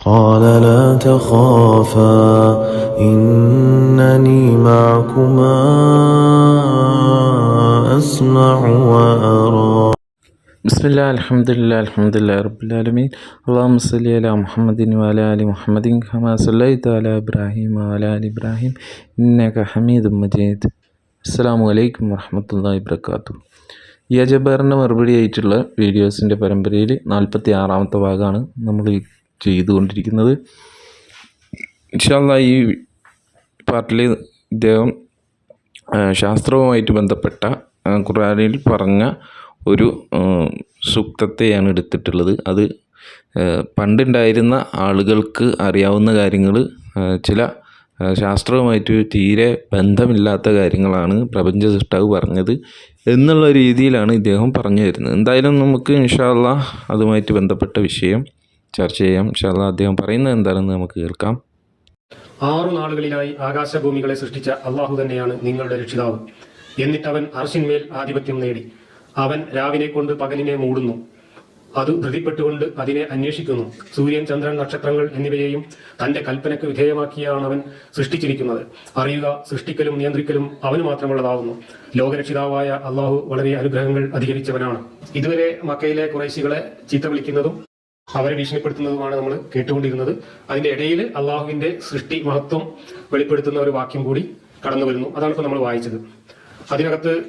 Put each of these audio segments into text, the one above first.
قال لا تخافا إنني معكما أسمع وأرى بسم الله الحمد لله الحمد لله رب العالمين اللهم صل على محمد وعلى آل محمد كما صليت على إبراهيم وعلى آل إبراهيم إنك حميد مجيد അസ്സാം വലൈക്കും വർഹമത്തല്ലാ വബർക്കാത്തു യജബറിന് മറുപടി ആയിട്ടുള്ള വീഡിയോസിൻ്റെ പരമ്പരയിൽ നാൽപ്പത്തി ആറാമത്തെ ഭാഗമാണ് നമ്മൾ ചെയ്തുകൊണ്ടിരിക്കുന്നത്. ഇൻഷാല്ല ഈ പാർട്ടിൽ ഇദ്ദേഹം ശാസ്ത്രവുമായിട്ട് ബന്ധപ്പെട്ട ഖുറാനിൽ പറഞ്ഞ ഒരു സൂക്തത്തെയാണ് എടുത്തിട്ടുള്ളത്. അത് പണ്ടുണ്ടായിരുന്ന ആളുകൾക്ക് അറിയാവുന്ന കാര്യങ്ങൾ ചില ശാസ്ത്രവുമായിട്ട് തീരെ ബന്ധമില്ലാത്ത കാര്യങ്ങളാണ് പ്രപഞ്ച സൃഷ്ടാവ് പറഞ്ഞത് എന്നുള്ള രീതിയിലാണ് ഇദ്ദേഹം പറഞ്ഞു തരുന്നത് എന്തായാലും നമുക്ക് ഇൻഷാല്ല അതുമായിട്ട് ബന്ധപ്പെട്ട വിഷയം ചർച്ച ചെയ്യാം. ഇൻഷാല്ല അദ്ദേഹം പറയുന്നത് എന്താണെന്ന് നമുക്ക് കേൾക്കാം. ആറു നാളുകളിലായി ആകാശഭൂമികളെ സൃഷ്ടിച്ച അള്ളാഹു തന്നെയാണ് നിങ്ങളുടെ രക്ഷിതാവ്. എന്നിട്ട് അവൻ അർഷിന്മേൽ ആധിപത്യം നേടി. അവൻ രാവിനെ കൊണ്ട് പകലിനെ മൂടുന്നു. അത് ധൃതിപ്പെട്ടുകൊണ്ട് അതിനെ അന്വേഷിക്കുന്നു. സൂര്യൻ ചന്ദ്രൻ നക്ഷത്രങ്ങൾ എന്നിവയെയും തന്റെ കൽപ്പനയ്ക്ക് വിധേയമാക്കിയാണ് അവൻ സൃഷ്ടിച്ചിരിക്കുന്നത്. അറിയുക സൃഷ്ടിക്കലും നിയന്ത്രിക്കലും അവന് മാത്രമുള്ളതാവുന്നു. ലോകരക്ഷിതാവായ അള്ളാഹു വളരെ അനുഗ്രഹങ്ങൾ അധികരിച്ചവനാണ്. ഇതുവരെ മക്കയിലെ കുറേശികളെ ചീത്ത വിളിക്കുന്നതും അവരെ ഭീഷണിപ്പെടുത്തുന്നതുമാണ് നമ്മൾ കേട്ടുകൊണ്ടിരുന്നത്. അതിന്റെ ഇടയിൽ അള്ളാഹുവിന്റെ സൃഷ്ടി മഹത്വം വെളിപ്പെടുത്തുന്ന ഒരു വാക്യം കൂടി കടന്നു വരുന്നു. അതാണ് ഇപ്പോൾ നമ്മൾ വായിച്ചത്. അതിനകത്ത്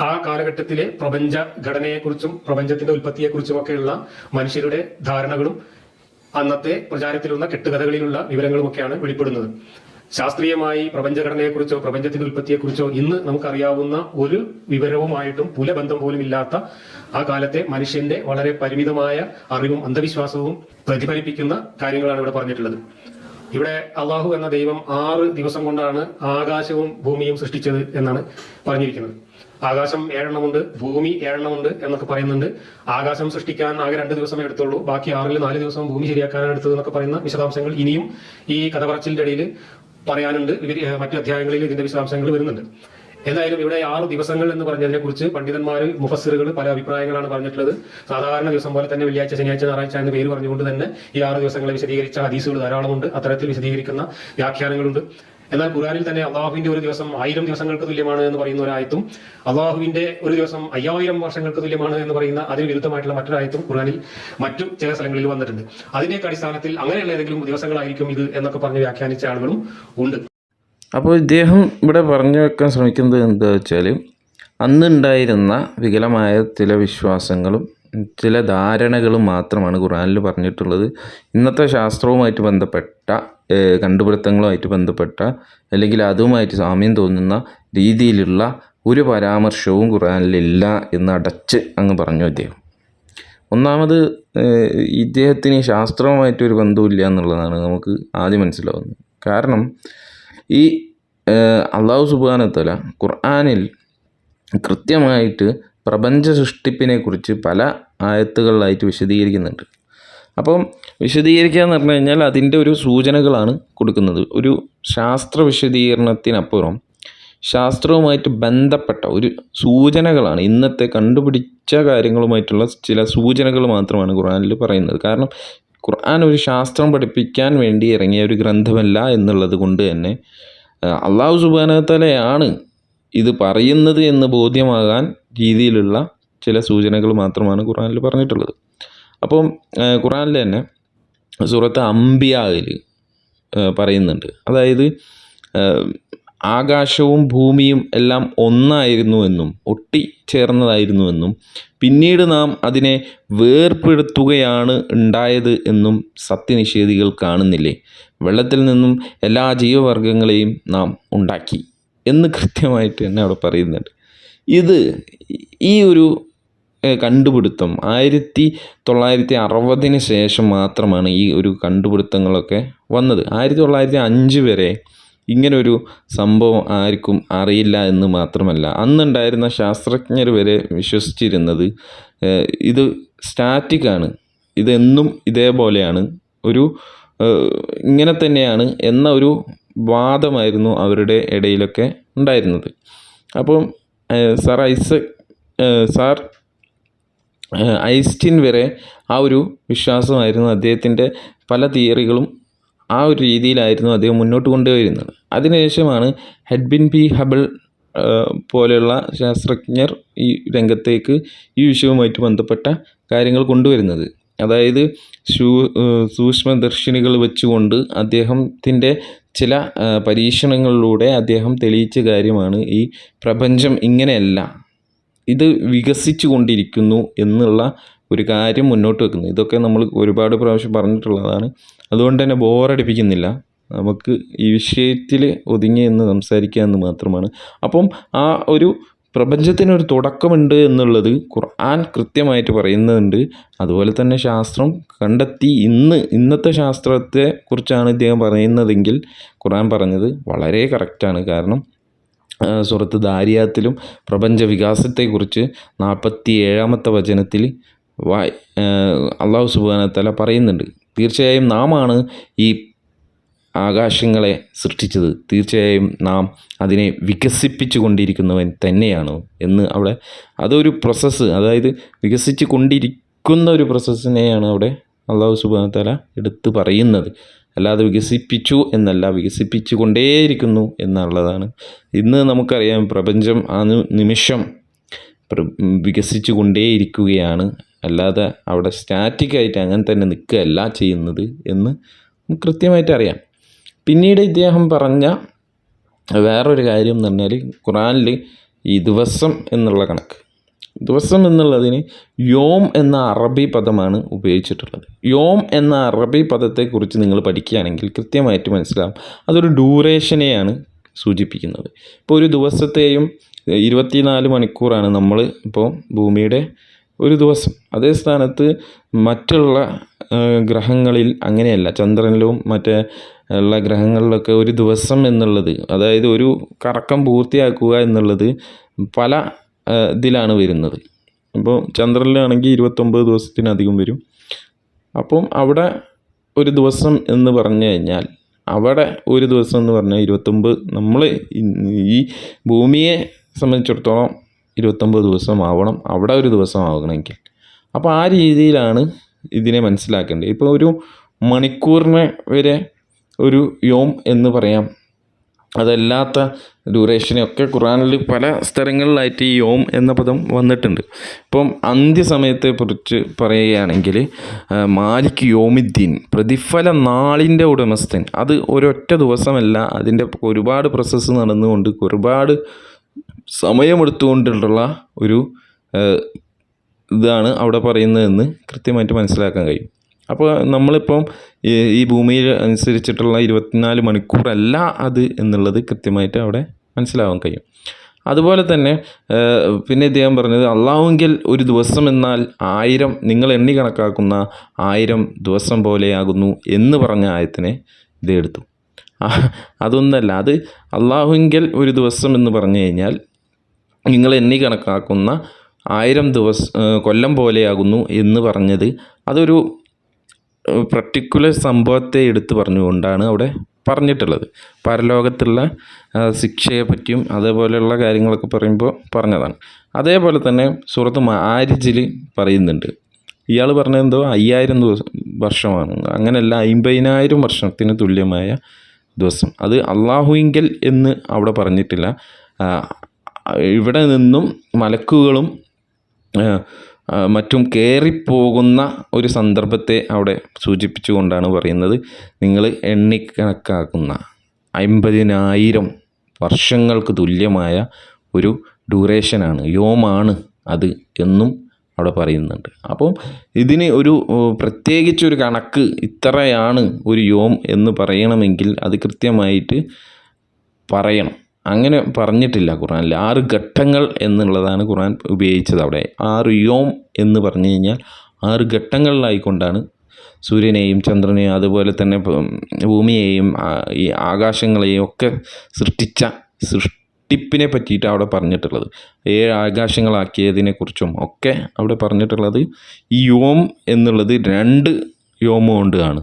ആ കാലഘട്ടത്തിലെ പ്രപഞ്ച ഘടനയെക്കുറിച്ചും പ്രപഞ്ചത്തിന്റെ ഉൽപ്പത്തിയെക്കുറിച്ചുമൊക്കെയുള്ള മനുഷ്യരുടെ ധാരണകളും അന്നത്തെ പ്രചാരത്തിലുള്ള കെട്ടുകഥകളിലുള്ള വിവരങ്ങളുമൊക്കെയാണ് വെളിപ്പെടുന്നത്. ശാസ്ത്രീയമായി പ്രപഞ്ചഘടനയെക്കുറിച്ചോ പ്രപഞ്ചത്തിന്റെ ഉൽപ്പത്തിയെക്കുറിച്ചോ ഇന്ന് നമുക്കറിയാവുന്ന ഒരു വിവരവുമായിട്ടും പുലബന്ധം പോലും ഇല്ലാത്ത ആ കാലത്തെ മനുഷ്യന്റെ വളരെ പരിമിതമായ അറിവും അന്ധവിശ്വാസവും പ്രതിഫലിപ്പിക്കുന്ന കാര്യങ്ങളാണ് ഇവിടെ പറഞ്ഞിട്ടുള്ളത്. ഇവിടെ അള്ളാഹു എന്ന ദൈവം ആറ് ദിവസം കൊണ്ടാണ് ആകാശവും ഭൂമിയും സൃഷ്ടിച്ചത് എന്നാണ് പറഞ്ഞിരിക്കുന്നത്. ആകാശം ഏഴെണ്ണമുണ്ട് ഭൂമി ഏഴെണ്ണമുണ്ട് എന്നൊക്കെ പറയുന്നുണ്ട്. ആകാശം സൃഷ്ടിക്കാൻ ആകെ രണ്ട് ദിവസമേ എടുത്തുള്ളൂ. ബാക്കി ആറിൽ നാല് ദിവസം ഭൂമി ശരിയാക്കാനാണ് എടുത്തത് എന്നൊക്കെ പറയുന്ന വിശദാംശങ്ങൾ ഇനിയും ഈ കഥ പറച്ചിലിന്റെ ഇടയിൽ പറയാനുണ്ട്. മറ്റു അധ്യായങ്ങളിൽ ഇതിന്റെ വിശദാംശങ്ങൾ വരുന്നുണ്ട്. എന്തായാലും ഇവിടെ ആറ് ദിവസങ്ങൾ എന്ന് പറഞ്ഞതിനെ കുറിച്ച് പണ്ഡിതന്മാർ മുഫസ്സിറുകൾ പല അഭിപ്രായങ്ങളാണ് പറഞ്ഞിട്ടുള്ളത്. സാധാരണ ദിവസം പോലെ തന്നെ വെള്ളിയാഴ്ച ശനിയാഴ്ച ഞായറാഴ്ച എന്ന പേര് പറഞ്ഞുകൊണ്ട് തന്നെ ഈ ആറ് ദിവസങ്ങളെ വിശദീകരിച്ച ഹദീസുകൾ ധാരാളമുണ്ട്. അത്തരത്തിൽ വിശദീകരിക്കുന്ന വ്യാഖ്യാനങ്ങളുണ്ട്. എന്നാൽ ഖുറാനിൽ തന്നെ അള്ളാഹുവിന്റെ ഒരു ദിവസം ആയിരം ദിവസങ്ങൾക്ക് തുല്യമാണ് എന്ന് പറയുന്ന ഒരായത്തും അള്ളാഹുവിന്റെ ഒരു ദിവസം അയ്യായിരം വർഷങ്ങൾക്ക് തുല്യമാണ് എന്ന് പറയുന്ന അതിന് വിരുദ്ധമായിട്ടുള്ള മറ്റൊരായത്തും ഖുറാനിൽ മറ്റു ചില സ്ഥലങ്ങളിൽ വന്നിട്ടുണ്ട്. അതിന്റെയൊക്കെ അടിസ്ഥാനത്തിൽ അങ്ങനെയുള്ള ഏതെങ്കിലും ദിവസങ്ങളായിരിക്കും ഇത് എന്നൊക്കെ പറഞ്ഞ് വ്യാഖ്യാനിച്ച ആളുകളും ഉണ്ട്. അപ്പോൾ ഇദ്ദേഹം ഇവിടെ പറഞ്ഞു വെക്കാൻ ശ്രമിക്കുന്നത് എന്താ വെച്ചാൽ അന്നുണ്ടായിരുന്ന വികലമായ ചില വിശ്വാസങ്ങളും ചില ധാരണകളും മാത്രമാണ് ഖുറാനിൽ പറഞ്ഞിട്ടുള്ളത്. ഇന്നത്തെ ശാസ്ത്രവുമായിട്ട് ബന്ധപ്പെട്ട കണ്ടുപിടുത്തങ്ങളുമായിട്ട് ബന്ധപ്പെട്ട അല്ലെങ്കിൽ അതുമായിട്ട് സാമ്യം തോന്നുന്ന രീതിയിലുള്ള ഒരു പരാമർശവും ഖുറാനിലില്ല എന്ന് അടച്ച് അങ്ങ് പറഞ്ഞു അദ്ദേഹം. ഒന്നാമത് ഇദ്ദേഹത്തിന് ശാസ്ത്രവുമായിട്ടൊരു ബന്ധമില്ല എന്നുള്ളതാണ് നമുക്ക് ആദ്യം മനസ്സിലാവുന്നത്. കാരണം ഈ അള്ളാഹു സുബാനത്തല ഖുർആാനിൽ കൃത്യമായിട്ട് പ്രപഞ്ച സൃഷ്ടിപ്പിനെക്കുറിച്ച് പല ആയത്തുകളിലായിട്ട് വിശദീകരിക്കുന്നുണ്ട്. അപ്പം വിശദീകരിക്കുക എന്ന് പറഞ്ഞു കഴിഞ്ഞാൽ അതിന്റെ ഒരു സൂചനകളാണ് കൊടുക്കുന്നത്. ഒരു ശാസ്ത്ര വിശദീകരണത്തിനപ്പുറം ശാസ്ത്രവുമായിട്ട് ബന്ധപ്പെട്ട ഒരു സൂചനകളാണ് ഇന്നത്തെ കണ്ടുപിടിച്ച കാര്യങ്ങളുമായിട്ടുള്ള ചില സൂചനകൾ മാത്രമാണ് ഖുർആനിൽ പറയുന്നത്. കാരണം ഖുർആൻ ഒരു ശാസ്ത്രം പഠിപ്പിക്കാൻ വേണ്ടി ഇറങ്ങിയ ഒരു ഗ്രന്ഥമല്ല എന്നുള്ളത് കൊണ്ട് തന്നെ അള്ളാഹു സുബാനത്തലയാണ് ഇത് പറയുന്നത് എന്ന് ബോധ്യമാകാൻ രീതിയിലുള്ള ചില സൂചനകൾ മാത്രമാണ് ഖുർആനിൽ പറഞ്ഞിട്ടുള്ളത്. അപ്പം ഖുറാനിൽ തന്നെ സൂറത്ത് അംബിയായിൽ പറയുന്നുണ്ട്. അതായത് ആകാശവും ഭൂമിയും എല്ലാം ഒന്നായിരുന്നുവെന്നും ഒട്ടിച്ചേർന്നതായിരുന്നുവെന്നും പിന്നീട് നാം അതിനെ വേർപ്പെടുത്തുകയാണ് ഉണ്ടായത് എന്നും സത്യനിഷേധികൾ കാണുന്നില്ലേ? വെള്ളത്തിൽ നിന്നും എല്ലാ ജീവവർഗങ്ങളെയും നാം ഉണ്ടാക്കി എന്ന് കൃത്യമായിട്ട് തന്നെ അവിടെ പറയുന്നുണ്ട്. ഇത് ഈ ഒരു കണ്ടുപിടുത്തം. ആയിരത്തി തൊള്ളായിരത്തി അറുപതിന് ശേഷം മാത്രമാണ് ഈ ഒരു കണ്ടുപിടുത്തങ്ങളൊക്കെ വന്നത്. ആയിരത്തി തൊള്ളായിരത്തി അഞ്ച് വരെ ഇങ്ങനൊരു സംഭവം ആർക്കും അറിയില്ല എന്ന് മാത്രമല്ല. അന്നുണ്ടായിരുന്ന ശാസ്ത്രജ്ഞർ വരെ വിശ്വസിച്ചിരുന്നത് ഇത് സ്റ്റാറ്റിക്കാണ് ഇതെന്നും ഇതേപോലെയാണ്. ഒരു ഇങ്ങനെ തന്നെയാണ് എന്ന ഒരു വാദമായിരുന്നു അവരുടെ ഇടയിലൊക്കെ ഉണ്ടായിരുന്നത്. അപ്പം സാർ ഐസക് സാർ ഐൻസ്റ്റീൻ വരെ ആ ഒരു വിശ്വാസമായിരുന്നു അദ്ദേഹത്തിന്റെ പല തിയറികളും ആ ഒരു രീതിയിലായിരുന്നു അദ്ദേഹം മുന്നോട്ട് കൊണ്ടുവരുന്നത് അതിനുശേഷമാണ് ഹെഡ്ബിൻ പി ഹബിൾ പോലെയുള്ള ശാസ്ത്രജ്ഞർ ഈ രംഗത്തേക്ക് ഈ വിഷയവുമായിട്ട് ബന്ധപ്പെട്ട കാര്യങ്ങൾ കൊണ്ടുവരുന്നത്. അതായത് ശൂ സൂക്ഷ്മദർശിനികൾ വെച്ചുകൊണ്ട് അദ്ദേഹത്തിന്റെ ചില പരീക്ഷണങ്ങളിലൂടെ അദ്ദേഹം തെളിയിച്ച കാര്യമാണ് ഈ പ്രപഞ്ചം ഇങ്ങനെയല്ല. ഇത് വികസിച്ചു കൊണ്ടിരിക്കുന്നു എന്നുള്ള ഒരു കാര്യം മുന്നോട്ട് വെക്കുന്നു. ഇതൊക്കെ നമ്മൾ ഒരുപാട് പ്രാവശ്യം പറഞ്ഞിട്ടുള്ളതാണ്. അതുകൊണ്ട് തന്നെ ബോറടിപ്പിക്കുന്നില്ല നമുക്ക് ഈ വിഷയത്തിൽ ഒതുങ്ങി എന്ന് സംസാരിക്കുക എന്ന് മാത്രമാണ്. അപ്പം ആ ഒരു പ്രപഞ്ചത്തിനൊരു തുടക്കമുണ്ട് എന്നുള്ളത് ഖുർആൻ കൃത്യമായിട്ട് പറയുന്നുണ്ട്. അതുപോലെ തന്നെ ശാസ്ത്രം കണ്ടെത്തി ഇന്ന് ഇന്നത്തെ ശാസ്ത്രത്തെ കുറിച്ചാണ് ഇദ്ദേഹം പറയുന്നതെങ്കിൽ ഖുർആൻ പറഞ്ഞത് വളരെ കറക്റ്റാണ് കാരണം സൂറത്ത് ദാരിയാത്തിലും പ്രപഞ്ച വികാസത്തെക്കുറിച്ച് നാൽപ്പത്തി ഏഴാമത്തെ വചനത്തിൽ വായ് അള്ളാഹു സുബാനത്തല പറയുന്നുണ്ട്. തീർച്ചയായും നാം ആണ് ഈ ആകാശങ്ങളെ സൃഷ്ടിച്ചത്. തീർച്ചയായും നാം അതിനെ വികസിപ്പിച്ചു കൊണ്ടിരിക്കുന്നവൻ തന്നെയാണ് എന്ന് അവിടെ അതൊരു പ്രോസസ്സ് അതായത് വികസിച്ച് കൊണ്ടിരിക്കുന്ന ഒരു പ്രോസസ്സിനെയാണ് അവിടെ അള്ളാഹു സുബാനത്തല എടുത്ത് പറയുന്നത്. അല്ലാതെ വികസിപ്പിച്ചു എന്നല്ല വികസിപ്പിച്ചു കൊണ്ടേയിരിക്കുന്നു എന്നുള്ളതാണ്. ഇന്ന് നമുക്കറിയാം പ്രപഞ്ചം ആ നിമിഷം വികസിച്ചു കൊണ്ടേയിരിക്കുകയാണ് അല്ലാതെ അവിടെ സ്റ്റാറ്റിക്കായിട്ട് അങ്ങനെ തന്നെ നിൽക്കുകയല്ല ചെയ്യുന്നത് എന്ന് കൃത്യമായിട്ട് അറിയാം. പിന്നീട് ഇദ്ദേഹം പറഞ്ഞ വേറൊരു കാര്യം എന്ന് പറഞ്ഞാൽ ഖുറാനിൽ ഈ ദിവസം എന്നുള്ള കണക്ക്. ദിവസം എന്നുള്ളതിന് യോം എന്ന അറബി പദമാണ് ഉപയോഗിച്ചിട്ടുള്ളത്. യോം എന്ന അറബി പദത്തെക്കുറിച്ച് നിങ്ങൾ പഠിക്കുകയാണെങ്കിൽ കൃത്യമായിട്ട് മനസ്സിലാവും. അതൊരു ഡ്യൂറേഷനെയാണ് സൂചിപ്പിക്കുന്നത്. ഇപ്പോൾ ഒരു ദിവസത്തെയും ഇരുപത്തിനാല് മണിക്കൂറാണ് നമ്മൾ ഇപ്പോൾ ഭൂമിയുടെ ഒരു ദിവസം. അതേ സ്ഥാനത്ത് മറ്റുള്ള ഗ്രഹങ്ങളിൽ അങ്ങനെയല്ല. ചന്ദ്രനിലും മറ്റേ ഉള്ള ഗ്രഹങ്ങളിലൊക്കെ ഒരു ദിവസം എന്നുള്ളത് അതായത് ഒരു കറക്കം പൂർത്തിയാക്കുക എന്നുള്ളത് പല ഇതിലാണ് വരുന്നത്. അപ്പോൾ ചന്ദ്രനിലാണെങ്കിൽ ഇരുപത്തൊമ്പത് ദിവസത്തിനധികം വരും. അപ്പം അവിടെ ഒരു ദിവസം എന്ന് പറഞ്ഞു കഴിഞ്ഞാൽ അവിടെ ഒരു ദിവസം എന്ന് പറഞ്ഞാൽ ഇരുപത്തൊമ്പത് നമ്മൾ ഈ ഭൂമിയെ സംബന്ധിച്ചിടത്തോളം ഇരുപത്തൊമ്പത് ദിവസം ആവണം അവിടെ ഒരു ദിവസം ആവണമെങ്കിൽ അപ്പോൾ ആ രീതിയിലാണ് ഇതിനെ മനസ്സിലാക്കേണ്ടത്. ഇപ്പോൾ ഒരു മണിക്കൂറിനെ വരെ ഒരു യോം എന്ന് പറയാം. അതല്ലാത്ത ഡ്യൂറേഷനെയൊക്കെ ഖുറാനിൽ പല സ്ഥലങ്ങളിലായിട്ട് ഈ യോം എന്ന പദം വന്നിട്ടുണ്ട്. ഇപ്പം അന്ത്യസമയത്തെ കുറിച്ച് പറയുകയാണെങ്കിൽ മാലിക് യോമിദ്ദീൻ പ്രതിഫല നാളിന്റെ ഉടമസ്ഥൻ. അത് ഒരൊറ്റ ദിവസമല്ല അതിന്റെ ഒരുപാട് പ്രോസസ്സ് നടന്നുകൊണ്ട് ഒരുപാട് സമയമെടുത്തുകൊണ്ടുള്ള ഒരു ഇതാണ് അവിടെ പറയുന്നതെന്ന് കൃത്യമായിട്ട് മനസ്സിലാക്കാൻ കഴിയും. അപ്പോൾ നമ്മളിപ്പം ഈ ഭൂമിയിൽ അനുസരിച്ചിട്ടുള്ള ഇരുപത്തിനാല് മണിക്കൂറല്ല അത് എന്നുള്ളത് കൃത്യമായിട്ട് അവിടെ മനസ്സിലാവാൻ കഴിയും. അതുപോലെ തന്നെ പിന്നെ ഇദ്ദേഹം പറഞ്ഞത് അള്ളാഹുങ്കിൽ ഒരു ദിവസം എന്നാൽ ആയിരം നിങ്ങൾ എണ്ണി കണക്കാക്കുന്ന ആയിരം ദിവസം പോലെയാകുന്നു എന്ന് പറഞ്ഞ ആയത്തിനെ ഇത് എടുത്തു. അതൊന്നല്ല അത് അള്ളാഹുങ്കിൽ ഒരു ദിവസം എന്ന് പറഞ്ഞു കഴിഞ്ഞാൽ നിങ്ങൾ എണ്ണി കണക്കാക്കുന്ന ആയിരം ദിവസം കൊല്ലം പോലെയാകുന്നു എന്ന് പറഞ്ഞത് അതൊരു പർട്ടിക്കുലർ സംഭവത്തെ എടുത്തു പറഞ്ഞുകൊണ്ടാണ് അവിടെ പറഞ്ഞിട്ടുള്ളത്. പരലോകത്തുള്ള ശിക്ഷയെ പറ്റിയും അതേപോലെയുള്ള കാര്യങ്ങളൊക്കെ പറയുമ്പോൾ പറഞ്ഞതാണ്. അതേപോലെ തന്നെ സുഹൃത്ത് ആരിജിൽ പറയുന്നുണ്ട്. ഇയാൾ പറഞ്ഞെന്തോ അയ്യായിരം ദിവസം വർഷമാണ്. അങ്ങനെയല്ല അമ്പതിനായിരം വർഷത്തിന് തുല്യമായ ദിവസം. അത് അള്ളാഹുയിങ്കൽ എന്ന് അവിടെ പറഞ്ഞിട്ടില്ല. ഇവിടെ നിന്നും മലക്കുകളും മറ്റും കയറിപ്പോകുന്ന ഒരു സന്ദർഭത്തെ അവിടെ സൂചിപ്പിച്ചുകൊണ്ടാണ് പറയുന്നത്. നിങ്ങൾ എണ്ണിക്കണക്കാക്കുന്ന അമ്പതിനായിരം വർഷങ്ങൾക്ക് തുല്യമായ ഒരു ഡ്യൂറേഷനാണ് യോമാണ് അത് എന്നും അവിടെ പറയുന്നുണ്ട്. അപ്പം ഇതിന് ഒരു പ്രത്യേകിച്ചൊരു കണക്ക് ഇത്രയാണ് ഒരു യോം എന്ന് പറയണമെങ്കിൽ അത് കൃത്യമായിട്ട് പറയണം. അങ്ങനെ പറഞ്ഞിട്ടില്ല ഖുറാനിൽ ആറ് ഘട്ടങ്ങൾ എന്നുള്ളതാണ് ഖുറാൻ ഉപയോഗിച്ചത് അവിടെ. ആറ് യോം എന്ന് പറഞ്ഞു കഴിഞ്ഞാൽ ആറ് ഘട്ടങ്ങളിലായിക്കൊണ്ടാണ് സൂര്യനെയും ചന്ദ്രനെയും അതുപോലെ തന്നെ ഭൂമിയെയും ഈ ആകാശങ്ങളെയും ഒക്കെ സൃഷ്ടിച്ച സൃഷ്ടിപ്പിനെ പറ്റിയിട്ട് അവിടെ പറഞ്ഞിട്ടുള്ളത്. ഏഴ് ആകാശങ്ങളാക്കിയതിനെക്കുറിച്ചും ഒക്കെ അവിടെ പറഞ്ഞിട്ടുള്ളത് ഈ യോം എന്നുള്ളത് രണ്ട് യോമം കൊണ്ടാണ്.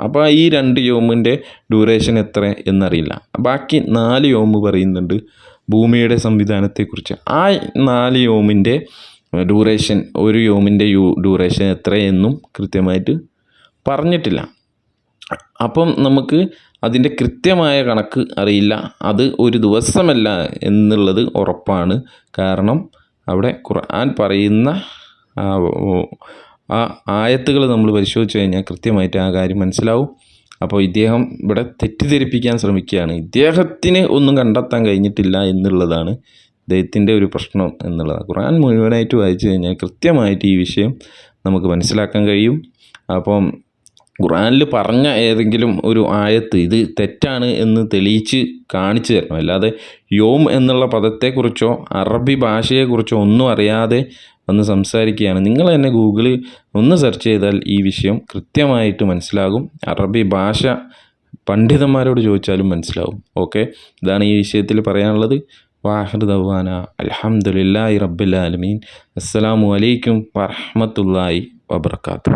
അപ്പോൾ ഈ രണ്ട് യോമിന്റെ ഡ്യൂറേഷൻ എത്ര എന്നറിയില്ല. ബാക്കി നാല് യോമ് പറയുന്നുണ്ട് ഭൂമിയുടെ സംവിധാനത്തെക്കുറിച്ച്. ആ നാല് യോമിന്റെ ഡ്യൂറേഷൻ ഒരു യോമിന്റെ യു ഡ്യൂറേഷൻ എത്രയെന്നും കൃത്യമായിട്ട് പറഞ്ഞിട്ടില്ല. അപ്പം നമുക്ക് അതിന്റെ കൃത്യമായ കണക്ക് അറിയില്ല. അത് ഒരു ദിവസമല്ല എന്നുള്ളത് ഉറപ്പാണ്. കാരണം അവിടെ ഖുർആൻ പറയുന്ന ആ ആയത്തുകൾ നമ്മൾ പരിശോധിച്ച് കഴിഞ്ഞാൽ കൃത്യമായിട്ട് ആ കാര്യം മനസ്സിലാവും. അപ്പോൾ ഇദ്ദേഹം ഇവിടെ തെറ്റിദ്ധരിപ്പിക്കാൻ ശ്രമിക്കുകയാണ്. ഇദ്ദേഹത്തിന് ഒന്നും കണ്ടെത്താൻ കഴിഞ്ഞിട്ടില്ല എന്നുള്ളതാണ് ഇദ്ദേഹത്തിന്റെ ഒരു പ്രശ്നം എന്നുള്ളത്. ഖുർആൻ മുഴുവനായിട്ട് വായിച്ചു കഴിഞ്ഞാൽ കൃത്യമായിട്ട് ഈ വിഷയം നമുക്ക് മനസ്സിലാക്കാൻ കഴിയും. അപ്പം ഖുറാനിൽ പറഞ്ഞ ഏതെങ്കിലും ഒരു ആയത്ത് ഇത് തെറ്റാണ് എന്ന് തെളിയിച്ച് കാണിച്ചു തരണം. അല്ലാതെ യോം എന്നുള്ള പദത്തെക്കുറിച്ചോ അറബി ഭാഷയെക്കുറിച്ചോ ഒന്നും അറിയാതെ ഒന്ന് സംസാരിക്കുകയാണ്. നിങ്ങൾ തന്നെ ഗൂഗിളിൽ ഒന്ന് സെർച്ച് ചെയ്താൽ ഈ വിഷയം കൃത്യമായിട്ട് മനസ്സിലാകും. അറബി ഭാഷ പണ്ഡിതന്മാരോട് ചോദിച്ചാലും മനസ്സിലാവും. ഓക്കെ? ഇതാണ് ഈ വിഷയത്തിൽ പറയാനുള്ളത്. വാഹിർ ദവാന അലഹമുല്ലാ റബ്ബുലാലമീൻ അസ്സാം വലൈക്കും വറഹമത്തല്ലാഹി വബർക്കാത്തു